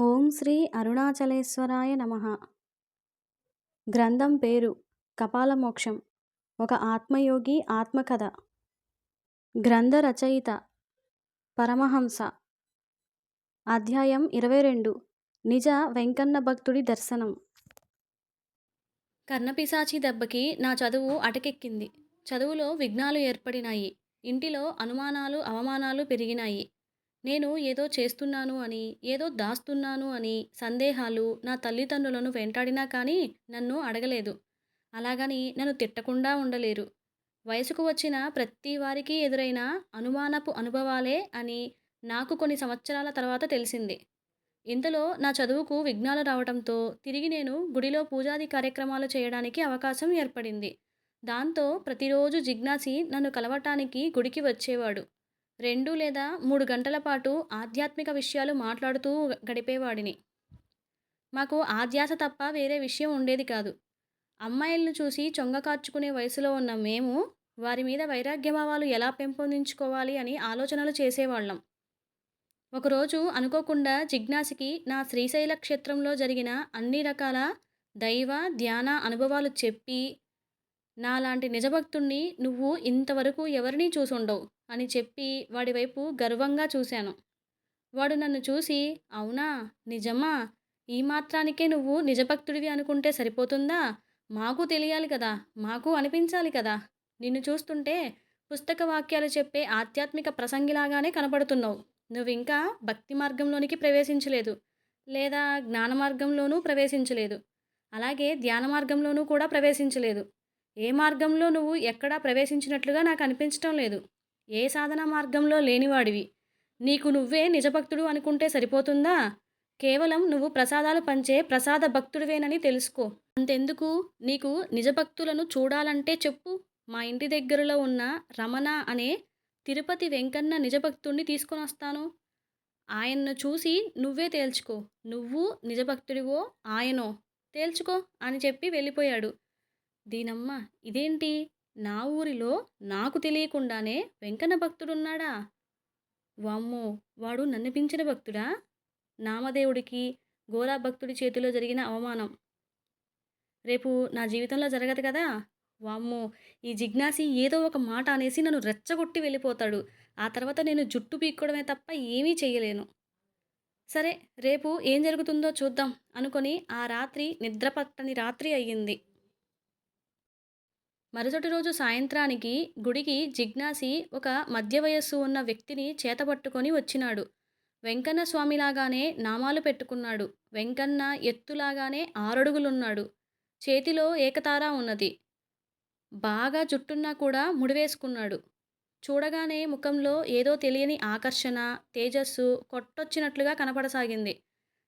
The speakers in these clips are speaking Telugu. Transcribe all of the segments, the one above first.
ఓం శ్రీ అరుణాచలేశ్వరాయ నమః. గ్రంథం పేరు కపాలమోక్షం. ఒక ఆత్మయోగి ఆత్మకథ. గ్రంథ రచయిత పరమహంస. అధ్యాయం ఇరవై రెండు. నిజ వెంకన్న భక్తుడి దర్శనం. కర్ణపిశాచి దెబ్బకి నా చదువు అటకెక్కింది. చదువులో విఘ్నాలు ఏర్పడినాయి. ఇంటిలో అనుమానాలు అవమానాలు పెరిగినాయి. నేను ఏదో చేస్తున్నాను అని ఏదో దాస్తున్నాను అని సందేహాలు నా తల్లిదండ్రులను వెంటాడినా కానీ నన్ను అడగలేదు. అలాగని నన్ను తిట్టకుండా ఉండలేరు. వయసుకు వచ్చిన ప్రతి వారికి ఎదురైన అనుమానపు అనుభవాలే అని నాకు కొన్ని సంవత్సరాల తర్వాత తెలిసింది. ఇంతలో నా చదువుకు విఘ్నాలు రావడంతో తిరిగి నేను గుడిలో పూజాది కార్యక్రమాలు చేయడానికి అవకాశం ఏర్పడింది. దాంతో ప్రతిరోజు జిజ్ఞాసి నన్ను కలవటానికి గుడికి వచ్చేవాడు. రెండు లేదా మూడు గంటల పాటు ఆధ్యాత్మిక విషయాలు మాట్లాడుతూ గడిపేవాడిని. మాకు ఆధ్యాస తప్ప వేరే విషయం ఉండేది కాదు. అమ్మాయిలను చూసి చొంగ కార్చుకునే వయసులో ఉన్న మేము వారి మీద వైరాగ్యభావాలు ఎలా పెంపొందించుకోవాలి అని ఆలోచనలు చేసేవాళ్ళం. ఒకరోజు అనుకోకుండా జిజ్ఞాసికి నా శ్రీశైల క్షేత్రంలో జరిగిన అన్ని రకాల దైవ ధ్యాన అనుభవాలు చెప్పి నాలాంటి నిజభక్తుణ్ణి నువ్వు ఇంతవరకు ఎవరినీ చూసుండవు. అని చెప్పి వాడి వైపు గర్వంగా చూశాను. వాడు నన్ను చూసి అవునా? నిజమా? ఈ మాత్రానికే నువ్వు నిజభక్తుడివి అనుకుంటే సరిపోతుందా? మాకు తెలియాలి కదా మాకు అనిపించాలి కదా. నిన్ను చూస్తుంటే పుస్తక వాక్యాలు చెప్పే ఆధ్యాత్మిక ప్రసంగిలాగానే కనపడుతున్నావు. నువ్వు ఇంకా భక్తి మార్గంలోనికి ప్రవేశించలేదు. లేదా జ్ఞాన మార్గంలోనూ ప్రవేశించలేదు. అలాగే ధ్యాన మార్గంలోనూ కూడా ప్రవేశించలేదు. ఏ మార్గంలో నువ్వు ఎక్కడా ప్రవేశించినట్లుగా నాకు అనిపించటం లేదు. ఏ సాధన మార్గంలో లేనివాడివి? నీకు నువ్వే నిజభక్తుడు అనుకుంటే సరిపోతుందా? కేవలం నువ్వు ప్రసాదాలు పంచే ప్రసాద భక్తుడివేనని తెలుసుకో. అంతెందుకు? నీకు నిజభక్తులను చూడాలంటే చెప్పు. మా ఇంటి దగ్గరలో ఉన్న రమణ అనే తిరుపతి వెంకన్న నిజభక్తుడిని తీసుకొని వస్తాను ఆయన్ను చూసి నువ్వే తేల్చుకో. నువ్వు నిజభక్తుడివో ఆయనో? తేల్చుకో అని చెప్పి వెళ్ళిపోయాడు. దీనమ్మ ఇదేంటి? నా ఊరిలో నాకు తెలియకుండానే వెంకన్న భక్తుడున్నాడా? వామ్మో! వాడు నన్నిపించిన భక్తుడా? నామదేవుడికి గోరా భక్తుడి చేతిలో జరిగిన అవమానం. రేపు నా జీవితంలో జరగదు కదా? వామ్మో! ఈ జిజ్ఞాసి ఏదో ఒక మాట అనేసి నన్ను రెచ్చగొట్టి వెళ్ళిపోతాడు. ఆ తర్వాత నేను జుట్టు పీక్కోవడమే తప్ప ఏమీ చేయలేను. సరే రేపు ఏం జరుగుతుందో చూద్దాం అనుకొని ఆ రాత్రి నిద్రపట్టని రాత్రి అయ్యింది. మరుసటి రోజు సాయంత్రానికి గుడికి జిజ్ఞాసి ఒక మధ్య వయస్సు ఉన్న వ్యక్తిని చేతపట్టుకొని వచ్చినాడు. వెంకన్న స్వామిలాగానే నామాలు పెట్టుకున్నాడు. వెంకన్న ఎత్తులాగానే ఆరడుగులున్నాడు. చేతిలో ఏకతార ఉన్నది. బాగా జుట్టున్నా కూడా ముడివేసుకున్నాడు. చూడగానే ముఖంలో ఏదో తెలియని ఆకర్షణ తేజస్సు కొట్టొచ్చినట్లుగా కనపడసాగింది.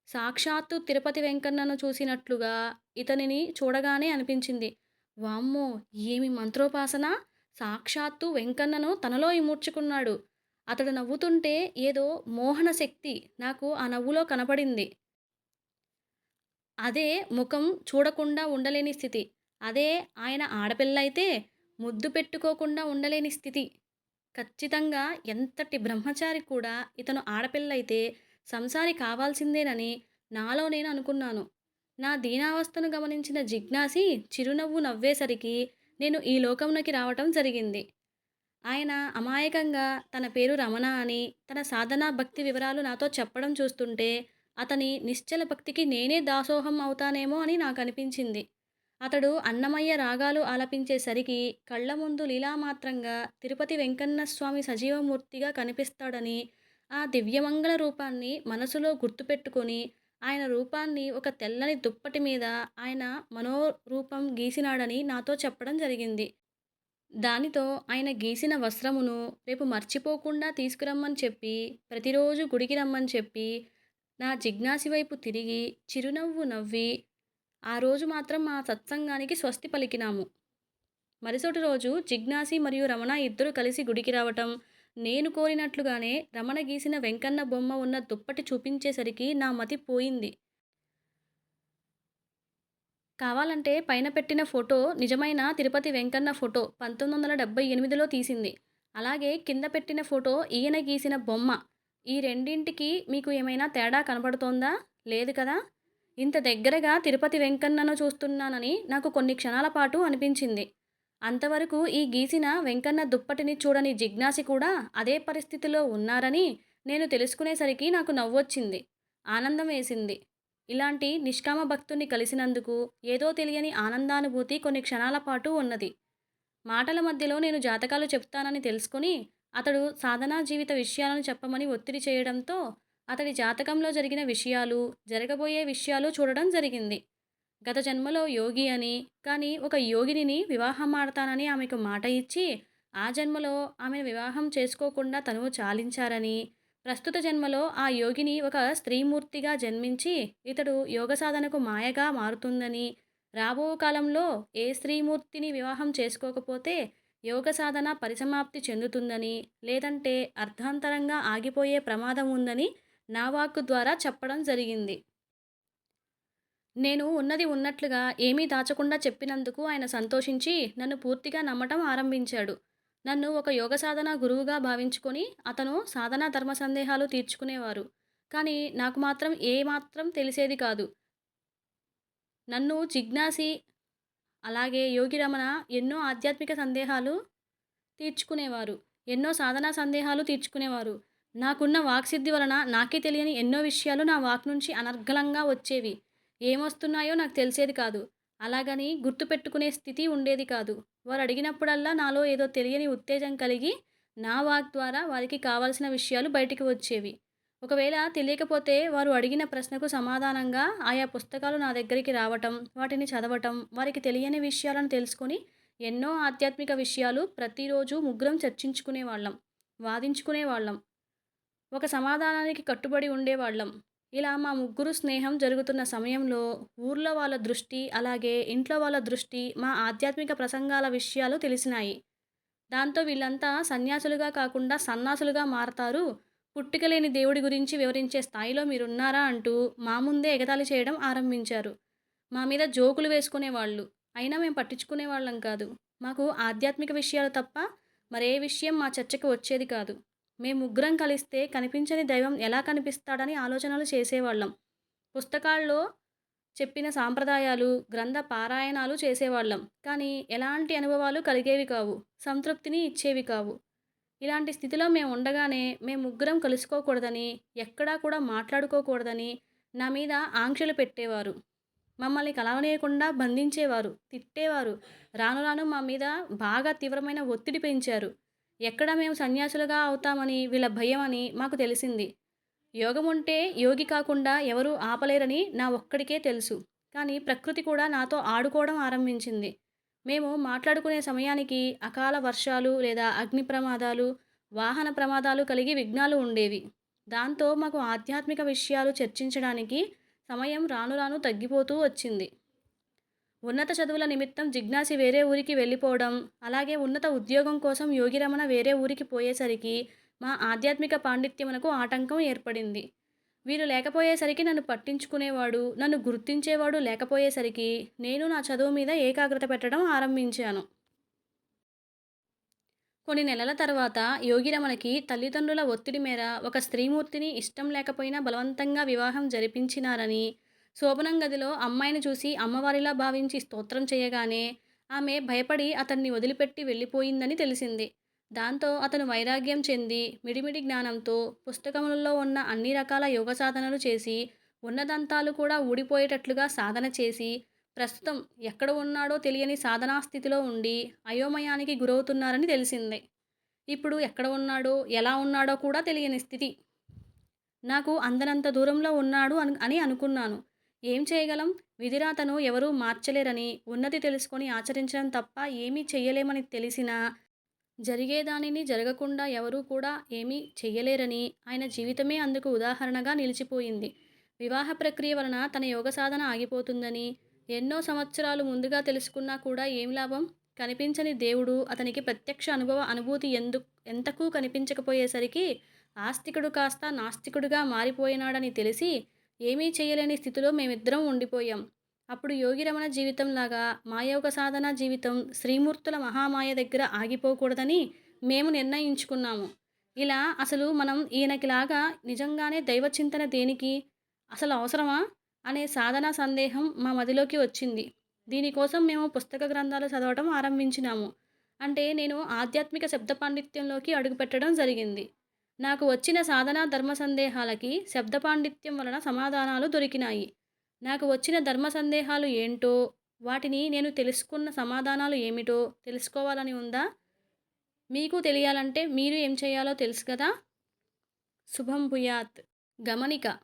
సాక్షాత్తు తిరుపతి వెంకన్నను చూసినట్లుగా ఇతనిని చూడగానే అనిపించింది. వామ్మో ఏమి మంత్రోపాసన? సాక్షాత్తు వెంకన్నను తనలో ఇమూర్చుకున్నాడు అతడు నవ్వుతుంటే ఏదో మోహన శక్తి నాకు ఆ నవ్వులో కనపడింది. అదే ముఖం చూడకుండా ఉండలేని స్థితి. అదే ఆయన ఆడపిల్ల అయితే ముద్దు పెట్టుకోకుండా ఉండలేని స్థితి. ఖచ్చితంగా ఎంతటి బ్రహ్మచారి కూడా ఇతను ఆడపిల్లయితే సంసారి కావాల్సిందేనని నాలో నేను అనుకున్నాను. నా దీనావస్థను గమనించిన జిజ్ఞాసి చిరునవ్వు నవ్వేసరికి నేను ఈ లోకంలోకి రావటం జరిగింది. ఆయన అమాయకంగా తన పేరు రమణ అని తన సాధనా భక్తి వివరాలు నాతో చెప్పడం చూస్తుంటే అతని నిశ్చల భక్తికి నేనే దాసోహం అవుతానేమో అని నాకు అనిపించింది అతడు అన్నమయ్య రాగాలు ఆలపించేసరికి కళ్ళ ముందు లీలామాత్రంగా తిరుపతి వెంకన్న స్వామి సజీవమూర్తిగా కనిపిస్తాడని ఆ దివ్యమంగళ రూపాన్ని మనసులో గుర్తుపెట్టుకొని ఆయన రూపాన్ని ఒక తెల్లని దుప్పటి మీద ఆయన మనోరూపం గీసినాడని నాతో చెప్పడం జరిగింది. దానితో ఆయన గీసిన వస్త్రమును రేపు మర్చిపోకుండా తీసుకురమ్మని చెప్పి ప్రతిరోజు గుడికి రమ్మని చెప్పి నా జిజ్ఞాసి వైపు తిరిగి చిరునవ్వు నవ్వి ఆ రోజు మాత్రం మా సత్సంగానికి స్వస్తి పలికినాము. మరుసటి రోజు జిజ్ఞాసి మరియు రమణ ఇద్దరు కలిసి గుడికి రావటం నేను కోరినట్లుగానే రమణ గీసిన వెంకన్న బొమ్మ ఉన్న దుప్పటి చూపించేసరికి నా మతి పోయింది. కావాలంటే పైన పెట్టిన ఫోటో నిజమైన తిరుపతి వెంకన్న ఫోటో పంతొమ్మిది వందల డెబ్బై ఎనిమిదిలో తీసింది. అలాగే కింద పెట్టిన ఫోటో ఈయన గీసిన బొమ్మ. ఈ రెండింటికి మీకు ఏమైనా తేడా కనబడుతోందా? లేదు కదా? ఇంత దగ్గరగా తిరుపతి వెంకన్నను చూస్తున్నానని నాకు కొన్ని క్షణాల పాటు అనిపించింది. అంతవరకు ఈ గీసిన వెంకన్న దుప్పటిని చూడని జిజ్ఞాసి కూడా అదే పరిస్థితిలో ఉన్నారని నేను తెలుసుకునేసరికి నాకు నవ్వొచ్చింది. ఆనందం వేసింది. ఇలాంటి నిష్కామ భక్తుని కలిసినందుకు ఏదో తెలియని ఆనందానుభూతి కొన్ని క్షణాల పాటు ఉన్నది. మాటల మధ్యలో నేను జాతకాలు చెప్తానని తెలుసుకుని అతడు సాధనా జీవిత విషయాలను చెప్పమని ఒత్తిడి చేయడంతో అతడి జాతకంలో జరిగిన విషయాలు జరగబోయే విషయాలు చూడడం జరిగింది. గత జన్మలో యోగి అని కానీ ఒక యోగినిని వివాహం ఆడతానని ఆమెకు మాట ఇచ్చి ఆ జన్మలో ఆమెను వివాహం చేసుకోకుండా తనువు చాలించారని. ప్రస్తుత జన్మలో ఆ యోగిని ఒక స్త్రీమూర్తిగా జన్మించి ఇతడు యోగ సాధనకు మాయగా మారుతుందని. రాబో కాలంలో ఏ స్త్రీమూర్తిని వివాహం చేసుకోకపోతే యోగ సాధన పరిసమాప్తి చెందుతుందని లేదంటే అర్ధాంతరంగా ఆగిపోయే ప్రమాదం ఉందని నా వాక్కు ద్వారా చెప్పడం జరిగింది. నేను ఉన్నది ఉన్నట్లుగా ఏమీ దాచకుండా చెప్పినందుకు ఆయన సంతోషించి నన్ను పూర్తిగా నమ్మటం ఆరంభించాడు. నన్ను ఒక యోగ సాధన గురువుగా భావించుకొని అతను సాధనా ధర్మ సందేహాలు తీర్చుకునేవారు. కానీ నాకు మాత్రం ఏ మాత్రం తెలిసేది కాదు. నన్ను జిజ్ఞాసి అలాగే యోగి రమణ ఎన్నో ఆధ్యాత్మిక సందేహాలు తీర్చుకునేవారు. ఎన్నో సాధనా సందేహాలు తీర్చుకునేవారు. నాకున్న వాక్సిద్ధి వలన నాకే తెలియని ఎన్నో విషయాలు నా వాక్ నుంచి అనర్గళంగా వచ్చేవి. ఏమొస్తున్నాయో నాకు తెలిసేది కాదు. అలాగని గుర్తుపెట్టుకునే స్థితి ఉండేది కాదు. వారు అడిగినప్పుడల్లా నాలో ఏదో తెలియని ఉత్తేజం కలిగి నా వాక్ ద్వారా వారికి కావాల్సిన విషయాలు బయటికి వచ్చేవి. ఒకవేళ తెలియకపోతే వారు అడిగిన ప్రశ్నకు సమాధానంగా ఆయా పుస్తకాలు నా దగ్గరికి రావటం వాటిని చదవటం వారికి తెలియని విషయాలను తెలుసుకొని ఎన్నో ఆధ్యాత్మిక విషయాలు ప్రతిరోజు ముగ్గురం చర్చించుకునే వాళ్ళం వాదించుకునే వాళ్ళం ఒక సమాధానానికి కట్టుబడి ఉండేవాళ్ళం. ఇలా మా ముగ్గురు స్నేహం జరుగుతున్న సమయంలో ఊర్లో వాళ్ళ దృష్టి అలాగే ఇంట్లో వాళ్ళ దృష్టి మా ఆధ్యాత్మిక ప్రసంగాల విషయాలు తెలిసినాయి. దాంతో వీళ్ళంతా సన్యాసులుగా కాకుండా సన్నాసులుగా మారతారు. పుట్టుకలేని దేవుడి గురించి వివరించే స్థాయిలో మీరున్నారా అంటూ మా ముందే ఎగతాళి చేయడం ఆరంభించారు. మా మీద జోకులు వేసుకునేవాళ్ళు. అయినా మేము పట్టించుకునే వాళ్ళం కాదు. మాకు ఆధ్యాత్మిక విషయాలు తప్ప మరే విషయం మా చర్చకు వచ్చేది కాదు. మేము ముగ్గురం కలిస్తే కనిపించని దైవం ఎలా కనిపిస్తాడని ఆలోచనలు చేసేవాళ్ళం. పుస్తకాల్లో చెప్పిన సాంప్రదాయాలు గ్రంథ పారాయణాలు చేసేవాళ్ళం. కానీ ఎలాంటి అనుభవాలు కలిగేవి కావు సంతృప్తిని ఇచ్చేవి కావు. ఇలాంటి స్థితిలో మేము ఉండగానే మేము ముగ్గురం కలుసుకోకూడదని ఎక్కడా కూడా మాట్లాడుకోకూడదని నా మీద ఆంక్షలు పెట్టేవారు. మమ్మల్ని కలవనీయకుండా బంధించేవారు తిట్టేవారు. రాను రాను మా మీద బాగా తీవ్రమైన ఒత్తిడి పెంచారు. ఎక్కడ మేము సన్యాసులుగా అవుతామని వీళ్ళ భయం అని మాకు తెలిసింది. యోగం ఉంటే యోగి కాకుండా ఎవరూ ఆపలేరని నా ఒక్కడికే తెలుసు. కానీ ప్రకృతి కూడా నాతో ఆడుకోవడం ఆరంభించింది. మేము మాట్లాడుకునే సమయానికి అకాల వర్షాలు లేదా అగ్ని ప్రమాదాలు వాహన ప్రమాదాలు కలిగి విఘ్నాలు ఉండేవి. దాంతో మాకు ఆధ్యాత్మిక విషయాలు చర్చించడానికి సమయం రాను రాను తగ్గిపోతూ వచ్చింది. ఉన్నత చదువుల నిమిత్తం జిజ్ఞాసి వేరే ఊరికి వెళ్ళిపోవడం అలాగే ఉన్నత ఉద్యోగం కోసం యోగిరమణ వేరే ఊరికి పోయేసరికి మా ఆధ్యాత్మిక పాండిత్యమునకు ఆటంకం ఏర్పడింది. వీరు లేకపోయేసరికి నన్ను పట్టించుకునేవాడు నన్ను గుర్తించేవాడు లేకపోయేసరికి నేను నా చదువు మీద ఏకాగ్రత పెట్టడం ఆరంభించాను. కొన్ని నెలల తర్వాత యోగిరమణకి తల్లిదండ్రుల ఒత్తిడి మేర ఒక స్త్రీమూర్తిని ఇష్టం లేకపోయినా బలవంతంగా వివాహం జరిపించినారని శోభనం గదిలో అమ్మాయిని చూసి అమ్మవారిలా భావించి స్తోత్రం చేయగానే ఆమె భయపడి అతన్ని వదిలిపెట్టి వెళ్ళిపోయిందని తెలిసింది. దాంతో అతను వైరాగ్యం చెంది మిడిమిడి జ్ఞానంతో పుస్తకములలో ఉన్న అన్ని రకాల యోగ సాధనలు చేసి ఉన్నదంతాలు కూడా ఊడిపోయేటట్లుగా సాధన చేసి ప్రస్తుతం ఎక్కడ ఉన్నాడో తెలియని సాధనా స్థితిలో ఉండి అయోమయానికి గురవుతున్నారని తెలిసింది. ఇప్పుడు ఎక్కడ ఉన్నాడో ఎలా ఉన్నాడో కూడా తెలియని స్థితి. నాకు అందనంత దూరంలో ఉన్నాడు అని అని అనుకున్నాను. ఏం చేయగలం? విధిరాతను ఎవరూ మార్చలేరని ఉన్నతి తెలుసుకొని ఆచరించడం తప్ప ఏమీ చెయ్యలేమని తెలిసినా జరిగేదానిని జరగకుండా ఎవరూ కూడా ఏమీ చెయ్యలేరని ఆయన జీవితమే అందుకు ఉదాహరణగా నిలిచిపోయింది. వివాహ ప్రక్రియ వలన తన యోగ సాధన ఆగిపోతుందని ఎన్నో సంవత్సరాలు ముందుగా తెలుసుకున్నా కూడా ఏం లాభం? కనిపించని దేవుడు అతనికి ప్రత్యక్ష అనుభవ అనుభూతి ఎందు ఎంతకు కనిపించకపోయేసరికి ఆస్తికుడు కాస్త నాస్తికుడుగా మారిపోయినాడని తెలిసి ఏమీ చేయలేని స్థితిలో మేమిద్దరం ఉండిపోయాం. అప్పుడు యోగి రమణ జీవితంలాగా మాయోగ సాధన జీవితం శ్రీమూర్తుల మహామాయ దగ్గర ఆగిపోకూడదని మేము నిర్ణయించుకున్నాము. ఇలా అసలు మనం ఈయనకిలాగా నిజంగానే దైవ చింతన దేనికి అసలు అవసరమా అనే సాధనా సందేహం మా మదిలోకి వచ్చింది. దీనికోసం మేము పుస్తక గ్రంథాలు చదవటం ఆరంభించినాము. అంటే నేను ఆధ్యాత్మిక శబ్ద పాండిత్యంలోకి అడుగుపెట్టడం జరిగింది. నాకు వచ్చిన సాధనా ధర్మ సందేహాలకి శబ్ద పాండిత్యం వలన సమాధానాలు దొరికినాయి. నాకు వచ్చిన ధర్మ సందేహాలు ఏంటో వాటిని నేను తెలుసుకున్న సమాధానాలు ఏమిటో తెలుసుకోవాలని ఉందా? మీకు తెలియాలంటే మీరు ఏం చేయాలో తెలుసు కదా? శుభం భూయాత్. గమనిక.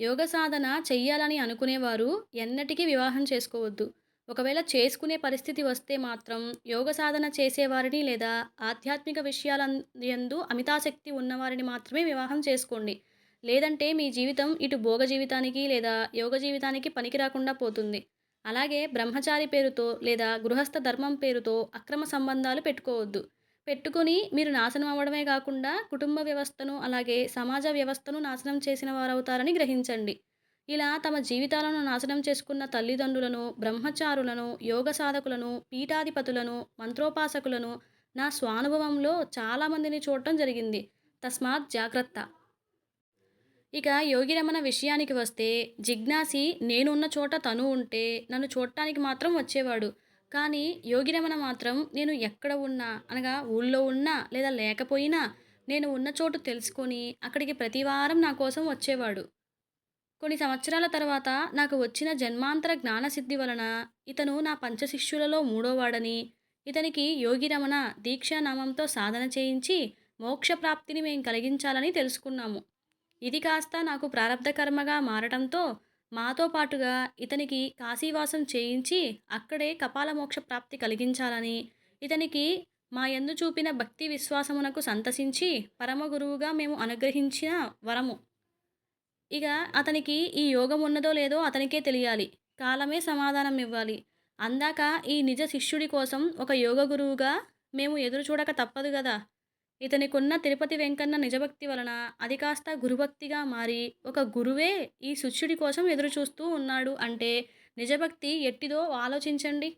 యోగ సాధన చెయ్యాలని అనుకునేవారు ఎన్నటికీ వివాహం చేసుకోవద్దు. ఒకవేళ చేసుకునే పరిస్థితి వస్తే మాత్రం యోగ సాధన చేసేవారిని లేదా ఆధ్యాత్మిక విషయాల యందు అమితాశక్తి ఉన్నవారిని మాత్రమే వివాహం చేసుకోండి. లేదంటే మీ జీవితం ఇటు భోగ జీవితానికి లేదా యోగ జీవితానికి పనికి రాకుండా పోతుంది. అలాగే బ్రహ్మచారి పేరుతో లేదా గృహస్థ ధర్మం పేరుతో అక్రమ సంబంధాలు పెట్టుకోవద్దు. పెట్టుకొని మీరు నాశనం అవ్వడమే కాకుండా కుటుంబ వ్యవస్థను అలాగే సమాజ వ్యవస్థను నాశనం చేసిన వారవుతారని గ్రహించండి. ఇలా తమ జీవితాలను నాశనం చేసుకున్న తల్లిదండ్రులను బ్రహ్మచారులను యోగ సాధకులను పీఠాధిపతులను మంత్రోపాసకులను నా స్వానుభవంలో చాలామందిని చూడటం జరిగింది. తస్మాత్ జాగ్రత్త. ఇక యోగిరమణ విషయానికి వస్తే జిజ్ఞాసి నేనున్న చోట తను ఉంటే నన్ను చూడటానికి మాత్రం వచ్చేవాడు. కానీ యోగిరమణ మాత్రం నేను ఎక్కడ ఉన్నా అనగా ఊళ్ళో ఉన్నా లేదా లేకపోయినా నేను ఉన్న చోటు తెలుసుకొని అక్కడికి ప్రతివారం నా కోసం వచ్చేవాడు. కొన్ని సంవత్సరాల తర్వాత నాకు వచ్చిన జన్మాంతర జ్ఞానసిద్ధి వలన ఇతను నా పంచశిష్యులలో మూడోవాడని ఇతనికి యోగిరమణ దీక్షానామంతో సాధన చేయించి మోక్షప్రాప్తిని మేము కలిగించాలని తెలుసుకున్నాము. ఇది కాస్త నాకు ప్రారంధకర్మగా మారటంతో మాతో పాటుగా ఇతనికి కాశీవాసం చేయించి అక్కడే కపాల మోక్ష ప్రాప్తి కలిగించాలని ఇతనికి మా యందు చూపిన భక్తి విశ్వాసమునకు సంతసించి పరమ గురువుగా మేము అనుగ్రహించిన వరము. ఇక అతనికి ఈ యోగం ఉన్నదో లేదో అతనికే తెలియాలి. కాలమే సమాధానం ఇవ్వాలి. అందాక ఈ నిజ శిష్యుడి కోసం ఒక యోగ గురువుగా మేము ఎదురు చూడక తప్పదు కదా ఇతనికున్న తిరుపతి వెంకన్న నిజభక్తి వలన అది కాస్త గురుభక్తిగా మారి ఒక గురువే ఈ శిష్యుడి కోసం ఎదురు చూస్తూ ఉన్నాడు అంటే నిజభక్తి ఎట్టిదో ఆలోచించండి.